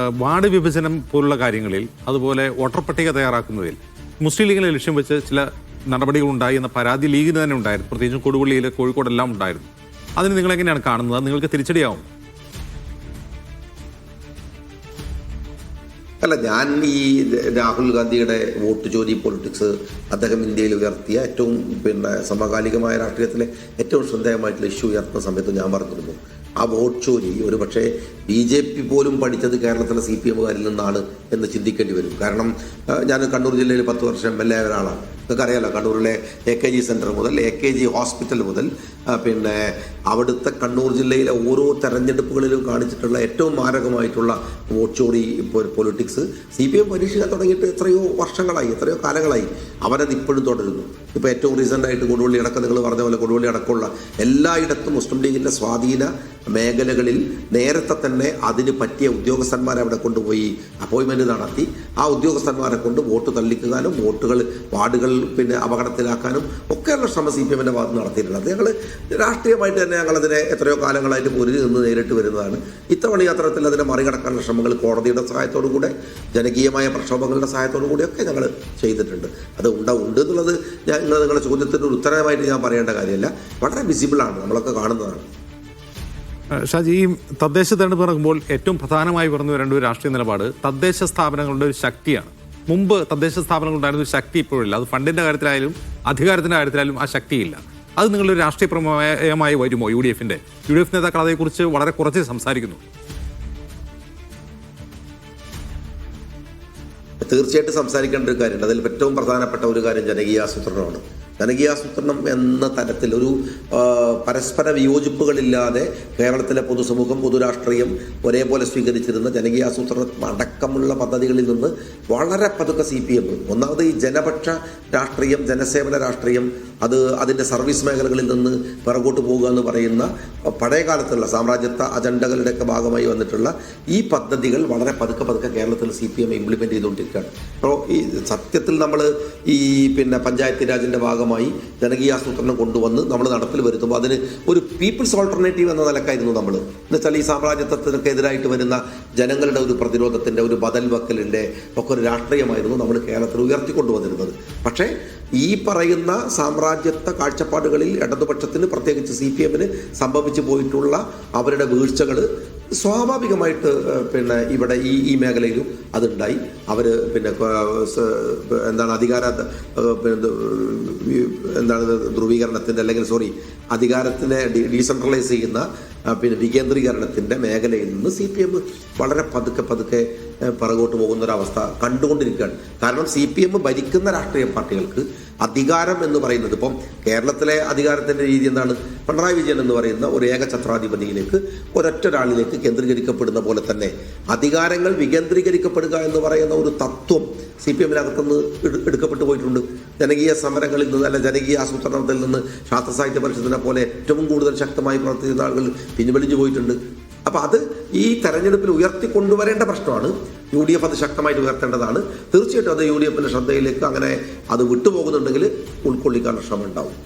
Ward വിഭജനം പോലുള്ള കാര്യങ്ങളിൽ അതുപോലെ വോട്ടർ പട്ടിക തയ്യാറാക്കുന്നതിൽ മുസ്ലിം ലീഗിനെ ലക്ഷ്യം വെച്ച് ചില നടപടികൾ ഉണ്ടായി എന്ന പരാതി ലീഗിന് തന്നെ ഉണ്ടായിരുന്നു. പ്രത്യേകിച്ചും കൊടുവള്ളിയിൽ കോഴിക്കോടെല്ലാം ഉണ്ടായിരുന്നു. അതിന് നിങ്ങൾ എങ്ങനെയാണ് കാണുന്നത് നിങ്ങൾക്ക് തിരിച്ചടിയാവും. അല്ല ഞാൻ ഈ രാഹുൽ ഗാന്ധിയുടെ വോട്ട് ചോരി പൊളിറ്റിക്സ് അദ്ദേഹം ഇന്ത്യയിൽ ഉയർത്തിയ ഏറ്റവും പിന്നെ സമകാലികമായ രാഷ്ട്രീയത്തിലെ ഏറ്റവും ശ്രദ്ധേയമായിട്ടുള്ള ഇഷ്യൂ ഉയർത്തുന്ന സമയത്ത് ഞാൻ പറഞ്ഞിരുന്നു. ആ വോട്ട് ചോരി ഒരു പക്ഷേ ബി ജെ പി പോലും പഠിച്ചത് കേരളത്തിലെ സി പി എമ്മുകാരിൽ നിന്നാണ് എന്ന് ചിന്തിക്കേണ്ടി വരും. കാരണം ഞാൻ കണ്ണൂർ ജില്ലയിൽ പത്ത് വർഷം എം എൽ എ ഒരാളാണ്. നിങ്ങൾക്കറിയാലോ കണ്ണൂരിലെ എ കെ ജി സെന്റർ മുതൽ എ കെ ജി ഹോസ്പിറ്റൽ മുതൽ പിന്നെ അവിടുത്തെ കണ്ണൂർ ജില്ലയിലെ ഓരോ തെരഞ്ഞെടുപ്പുകളിലും കാണിച്ചിട്ടുള്ള ഏറ്റവും മാരകമായിട്ടുള്ള വോട്ട് ചോറി പൊളിറ്റിക്സ് സി പി എം പരീക്ഷിക്കാൻ തുടങ്ങിയിട്ട് എത്രയോ വർഷങ്ങളായി എത്രയോ കാലങ്ങളായി അവരത് ഇപ്പോഴും തുടരുന്നു. ഇപ്പോൾ ഏറ്റവും റീസെന്റായിട്ട് കൊടുവള്ളി അടക്കം നിങ്ങൾ പറഞ്ഞ പോലെ കൊടുവള്ളി അടക്കമുള്ള എല്ലായിടത്തും മുസ്ലിം ലീഗിന്റെ സ്വാധീന മേഖലകളിൽ നേരത്തെ തന്നെ അതിന് പറ്റിയ ഉദ്യോഗസ്ഥന്മാരെ അവിടെ കൊണ്ടുപോയി അപ്പോയിൻമെന്റ് നടത്തി. ആ ഉദ്യോഗസ്ഥന്മാരെ കൊണ്ട് വോട്ട് തള്ളിക്കാനും വോട്ടുകൾ വാർഡുകൾ പിന്നെ അപകടത്തിലാക്കാനും ഒക്കെയുള്ള ശ്രമം സി പി എമ്മിന്റെ ഭാഗത്ത് നടത്തിയിട്ടുണ്ട്. അത് ഞങ്ങൾ രാഷ്ട്രീയമായിട്ട് തന്നെ ഞങ്ങളതിനെ എത്രയോ കാലങ്ങളായിട്ട് പൊരുതി നിന്ന് നേരിട്ട് വരുന്നതാണ്. ഇത്തവണ ഈ അത്തരത്തിൽ അതിനെ മറികടക്കാനുള്ള ശ്രമങ്ങൾ കോടതിയുടെ സഹായത്തോടു കൂടെ ജനകീയമായ പ്രക്ഷോഭങ്ങളുടെ സഹായത്തോടു കൂടിയൊക്കെ ഞങ്ങൾ ചെയ്തിട്ടുണ്ട്. അത് ഉണ്ട ഉണ്ട് എന്നുള്ളത് ഞാൻ നിങ്ങളുടെ ചോദ്യത്തിന്റെ ഒരു ഉത്തരമായിട്ട് ഞാൻ പറയേണ്ട കാര്യമല്ല. വളരെ വിസിബിളാണ് നമ്മളൊക്കെ കാണുന്നതാണ്. ഷാജി ഈ തദ്ദേശ തെരഞ്ഞെടുപ്പ് നടക്കുമ്പോൾ ഏറ്റവും പ്രധാനമായി പറഞ്ഞു വരേണ്ട ഒരു രാഷ്ട്രീയ നിലപാട് തദ്ദേശ സ്ഥാപനങ്ങളുടെ ഒരു ശക്തിയാണ്. മുമ്പ് തദ്ദേശ സ്ഥാപനങ്ങളുണ്ടായിരുന്ന ഒരു ശക്തി ഇപ്പോഴില്ല. അത് ഫണ്ടിന്റെ കാര്യത്തിലായാലും അധികാരത്തിന്റെ കാര്യത്തിലായാലും ആ ശക്തിയില്ല. അത് നിങ്ങളൊരു രാഷ്ട്രീയ പ്രമേയമായി വരുമോ യു ഡി എഫിന്റെ യു ഡി എഫ് നേതാക്കൾ അതേക്കുറിച്ച് വളരെ കുറച്ച് സംസാരിക്കുന്നു. തീർച്ചയായിട്ടും സംസാരിക്കേണ്ട ഒരു കാര്യമുണ്ട്. അതിൽ ഏറ്റവും പ്രധാനപ്പെട്ട ഒരു കാര്യം ജനകീയാസൂത്രണമാണ് ജനകീയാസൂത്രണം എന്ന തരത്തിൽ ഒരു പരസ്പര വിയോജിപ്പുകളില്ലാതെ കേരളത്തിലെ പൊതുസമൂഹം പൊതുരാഷ്ട്രീയം ഒരേപോലെ സ്വീകരിച്ചിരുന്ന ജനകീയാസൂത്രണം അടക്കമുള്ള പദ്ധതികളിൽ നിന്ന് വളരെ പതുക്കെ സി പി എം ഒന്നാമത് ഈ ജനപക്ഷ രാഷ്ട്രീയം ജനസേവന രാഷ്ട്രീയം അത് അതിന്റെ സർവീസ് മേഖലകളിൽ നിന്ന് പിറകോട്ട് പോകുക എന്ന് പറയുന്ന പഴയ കാലത്തുള്ള സാമ്രാജ്യത്വ അജണ്ടകളുടെയൊക്കെ ഭാഗമായി വന്നിട്ടുള്ള ഈ പദ്ധതികൾ വളരെ പതുക്കെ പതുക്കെ കേരളത്തിൽ സി പി എം ഇംപ്ലിമെന്റ് ചെയ്തുകൊണ്ടിരിക്കുകയാണ്. അപ്പോൾ ഈ സത്യത്തിൽ നമ്മൾ ഈ പിന്നെ പഞ്ചായത്ത് രാജിന്റെ ഭാഗമായി ജനകീയാസൂത്രണം കൊണ്ടുവന്ന് നമ്മൾ നടപ്പിൽ വരുത്തുമ്പോൾ അതിന് ഒരു പീപ്പിൾസ് ഓൾട്ടർനേറ്റീവ് എന്ന നിലക്കായിരുന്നു നമ്മൾ എന്നുവെച്ചാൽ ഈ സാമ്രാജ്യത്വത്തിനൊക്കെ എതിരായിട്ട് വരുന്ന ജനങ്ങളുടെ ഒരു പ്രതിരോധത്തിന്റെ ഒരു ബദൽ വക്കലിന്റെ ഒക്കെ ഒരു രാഷ്ട്രീയമായിരുന്നു നമ്മൾ കേരളത്തിൽ ഉയർത്തിക്കൊണ്ടുവന്നിരുന്നത്. പക്ഷേ ഈ പറയുന്ന സാമ്രാജ്യത്വ കാഴ്ചപ്പാടുകളിൽ ഇടതുപക്ഷത്തിന് പ്രത്യേകിച്ച് സി പി എമ്മിന് സംഭവിച്ചു പോയിട്ടുള്ള അവരുടെ വീഴ്ചകൾ സ്വാഭാവികമായിട്ട് പിന്നെ ഇവിടെ ഈ ഈ മേഖലയിലും അതുണ്ടായി. അവർ പിന്നെ എന്താണ് അധികാര എന്താണ് ധ്രുവീകരണത്തിന്റെ അല്ലെങ്കിൽ സോറി അധികാരത്തിനെ ഡീസെൻട്രലൈസ് ചെയ്യുന്ന പിന്നെ വികേന്ദ്രീകരണത്തിന്റെ മേഖലയിൽ നിന്ന് സി പി എം വളരെ പതുക്കെ പതുക്കെ പിറകോട്ട് പോകുന്ന ഒരു അവസ്ഥ കണ്ടുകൊണ്ടിരിക്കുകയാണ്. കാരണം സി പി എം ഭരിക്കുന്ന രാഷ്ട്രീയ പാർട്ടികൾക്ക് അധികാരം എന്ന് പറയുന്നത് ഇപ്പം കേരളത്തിലെ അധികാരത്തിന്റെ രീതി എന്താണ്? പിണറായി വിജയൻ എന്ന് പറയുന്ന ഒരു ഏകഛത്രാധിപതിയിലേക്ക് ഒരൊറ്റ ഒരാളിലേക്ക് കേന്ദ്രീകരിക്കപ്പെടുന്ന പോലെ തന്നെ അധികാരങ്ങൾ വികേന്ദ്രീകരിക്കപ്പെടുക എന്ന് പറയുന്ന ഒരു തത്വം സി പി എമ്മിനകത്തുനിന്ന് എടു- എടുക്കപ്പെട്ടു പോയിട്ടുണ്ട്. ജനകീയ സമരങ്ങളിൽ നിന്ന് അല്ല ജനകീയ ആസൂത്രണത്തിൽ നിന്ന് ശാസ്ത്ര സാഹിത്യ പരിഷത്തിനെ പോലെ ഏറ്റവും കൂടുതൽ ശക്തമായി പ്രവർത്തിക്കുന്ന ആളുകൾ പിൻവലിഞ്ഞു പോയിട്ടുണ്ട്. അപ്പോൾ അത് ഈ തെരഞ്ഞെടുപ്പിൽ ഉയർത്തിക്കൊണ്ടുവരേണ്ട പ്രശ്നമാണ്. യു ഡി എഫ് അത് ശക്തമായിട്ട് ഉയർത്തേണ്ടതാണ്. തീർച്ചയായിട്ടും അത് യു ഡി എഫിന്റെ ശ്രദ്ധയിലേക്ക് അങ്ങനെ അത് വിട്ടുപോകുന്നുണ്ടെങ്കിൽ ഉൾക്കൊള്ളിക്കാനുള്ള ശ്രമം ഉണ്ടാവും.